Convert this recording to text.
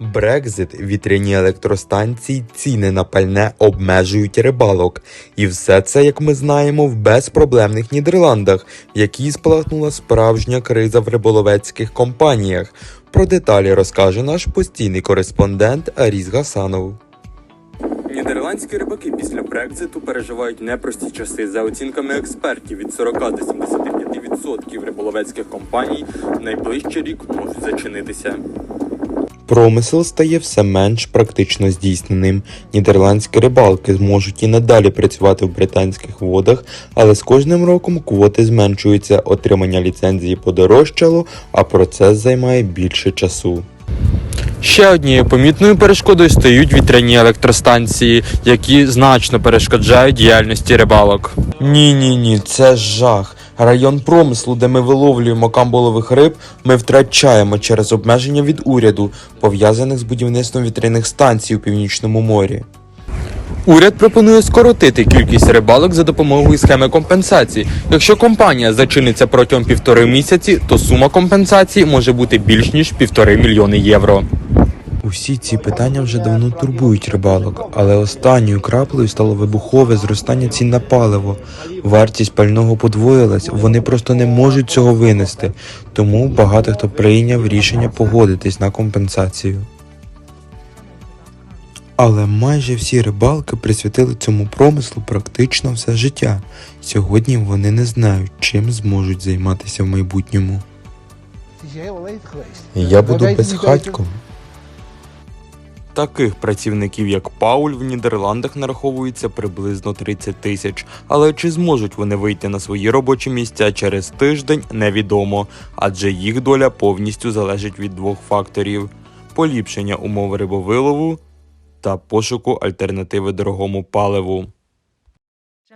Брекзит, вітряні електростанції, ціни на пальне обмежують рибалок. І все це, як ми знаємо, в безпроблемних Нідерландах, в якій спалахнула справжня криза в риболовецьких компаніях. Про деталі розкаже наш постійний кореспондент Аріс Гасанов. Нідерландські рибаки після Брекзиту переживають непрості часи. За оцінками експертів, від 40 до 75% риболовецьких компаній в найближчий рік можуть зачинитися. Промисел стає все менш практично здійсненим. Нідерландські рибалки зможуть і надалі працювати в британських водах, але з кожним роком квоти зменшуються, отримання ліцензії подорожчало, а процес займає більше часу. Ще однією помітною перешкодою стають вітряні електростанції, які значно перешкоджають діяльності рибалок. Ні, ні, ні, це жах. Район промислу, де ми виловлюємо камболових риб, ми втрачаємо через обмеження від уряду, пов'язаних з будівництвом вітряних станцій у північному морі. Уряд пропонує скоротити кількість рибалок за допомогою схеми компенсації. Якщо компанія зачиниться протягом півтори місяці, то сума компенсації може бути більш ніж півтори мільйони євро. Усі ці питання вже давно турбують рибалок, але останньою краплею стало вибухове зростання цін на паливо. Вартість пального подвоїлась, вони просто не можуть цього винести, тому багато хто прийняв рішення погодитись на компенсацію. Але майже всі рибалки присвятили цьому промислу практично все життя. Сьогодні вони не знають, чим зможуть займатися в майбутньому. Я буду безхатьком. Таких працівників, як Пауль, в Нідерландах нараховується приблизно 30 тисяч. Але чи зможуть вони вийти на свої робочі місця через тиждень, невідомо, адже їх доля повністю залежить від двох факторів: поліпшення умов рибовилову та пошуку альтернативи дорогому паливу.